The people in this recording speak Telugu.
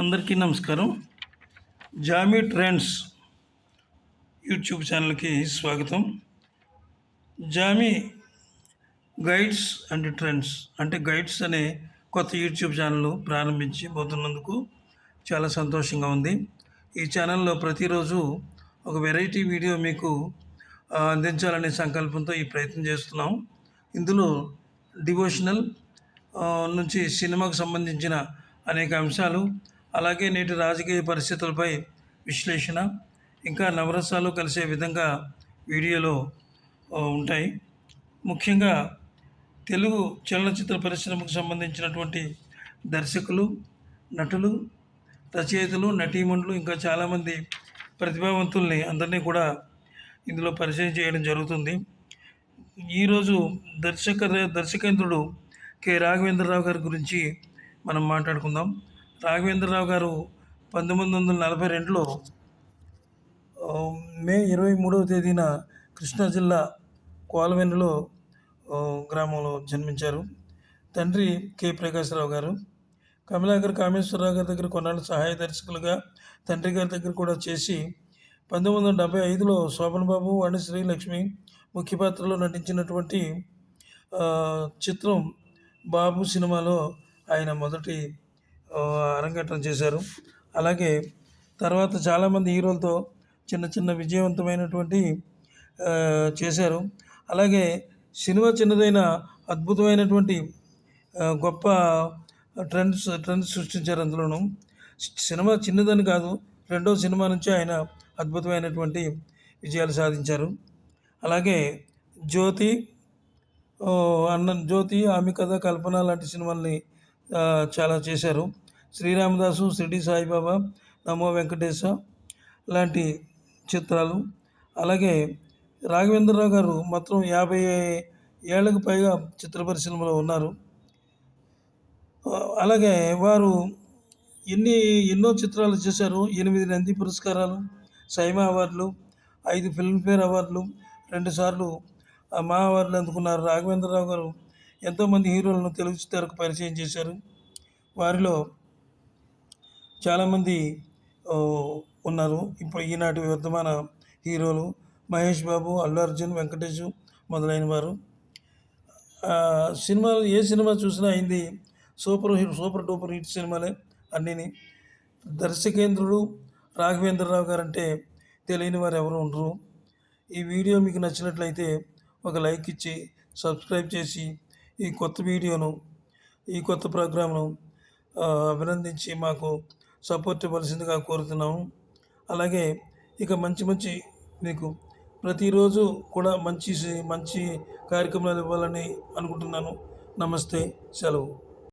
అందరికీ నమస్కారం. జామీ ట్రెండ్స్ యూట్యూబ్ ఛానల్కి స్వాగతం. జామీ గైడ్స్ అండ్ ట్రెండ్స్ అంటే గైడ్స్ అనే కొత్త యూట్యూబ్ ఛానల్ ప్రారంభించి పోతున్నందుకు చాలా సంతోషంగా ఉంది. ఈ ఛానల్లో ప్రతిరోజు ఒక వెరైటీ వీడియో మీకు అందించాలనే సంకల్పంతో ఈ ప్రయత్నం చేస్తున్నాం. ఇందులో డివోషనల్ నుంచి సినిమాకు సంబంధించిన అనేక అంశాలు అలాగే నేటి రాజకీయ పరిస్థితులపై విశ్లేషణ ఇంకా నవరసాలు కలిసే విధంగా వీడియోలో ఉంటాయి. ముఖ్యంగా తెలుగు చలనచిత్ర పరిశ్రమకు సంబంధించినటువంటి దర్శకులు నటులు రచయితలు నటీమణులు ఇంకా చాలామంది ప్రతిభావంతుల్ని అందరినీ కూడా ఇందులో పరిచయం చేయడం జరుగుతుంది. ఈరోజు దర్శక దర్శకేంద్రుడు కె. రాఘవేంద్రరావు గారి గురించి మనం మాట్లాడుకుందాం. రాఘవేంద్రరావు గారు పంతొమ్మిది వందల నలభై రెండులో మే ఇరవై మూడవ తేదీన కృష్ణా జిల్లా కోలవెన్నులో గ్రామంలో జన్మించారు. తండ్రి కె. ప్రకాశ్రావు గారు కమలాకర్ కామేశ్వరరావు గారి దగ్గర కొన్నాళ్ళు సహాయ దర్శకులుగా తండ్రి గారి దగ్గర కూడా చేసి పంతొమ్మిది వందల డెబ్బై ఐదులో శోభన్ బాబు వాణిశ్రీ లక్ష్మి ముఖ్య పాత్రలో నటించినటువంటి చిత్రం బాబు సినిమాలో ఆయన మొదటి అరంగేట్రం చేశారు. అలాగే తర్వాత చాలామంది హీరోలతో చిన్న చిన్న విజయవంతమైనటువంటి చేశారు. అలాగే సినిమా చిన్నదైన అద్భుతమైనటువంటి గొప్ప ట్రెండ్స్ ట్రెండ్స్ సృష్టించారు అందులోనూ. సినిమా చిన్నదని కాదు రెండో సినిమా నుంచి ఆయన అద్భుతమైనటువంటి విజయాలు సాధించారు. అలాగే జ్యోతి అన్నం అన్న జ్యోతి ఆమె కథ కల్పన లాంటి సినిమాల్ని చాలా చేశారు. శ్రీరామదాసు షిరిడి సాయిబాబా నమో వెంకటేశ లాంటి చిత్రాలు. అలాగే రాఘవేంద్రరావు గారు మొత్తం యాభై ఏళ్ళకు పైగా చిత్ర పరిశ్రమలో ఉన్నారు. అలాగే వారు ఎన్ని ఎన్నో చిత్రాలు చేశారు. ఎనిమిది నంది పురస్కారాలు సైమా అవార్డులు ఐదు ఫిల్మ్ఫేర్ అవార్డులు రెండుసార్లు మా అవార్డులు అందుకున్నారు రాఘవేంద్రరావు గారు. ఎంతోమంది హీరోలను తెలుగు తెరకు పరిచయం చేశారు. వారిలో చాలామంది ఉన్నారు. ఇప్పుడు ఈనాటి వర్తమాన హీరోలు మహేష్ బాబు అల్లు అర్జున్ వెంకటేష్ మొదలైన వారు సినిమాలు ఏ సినిమా చూసినా అయింది super hit super duper hit సినిమాలే అన్నీని. దర్శకేంద్రుడు రాఘవేంద్రరావు గారు అంటే తెలియని వారు ఎవరు ఉండరు. ఈ వీడియో మీకు నచ్చినట్లయితే ఒక లైక్ ఇచ్చి సబ్స్క్రైబ్ చేసి ఈ కొత్త వీడియోను ఈ కొత్త ప్రోగ్రామ్ను అభినందించి మాకు సపోర్ట్ ఇవ్వాల్సిందిగా కోరుతున్నాము. అలాగే ఇక మంచి మంచి మీకు ప్రతిరోజు కూడా మంచి మంచి కార్యక్రమాలు ఇవ్వాలని అనుకుంటున్నాను. నమస్తే సెలవు.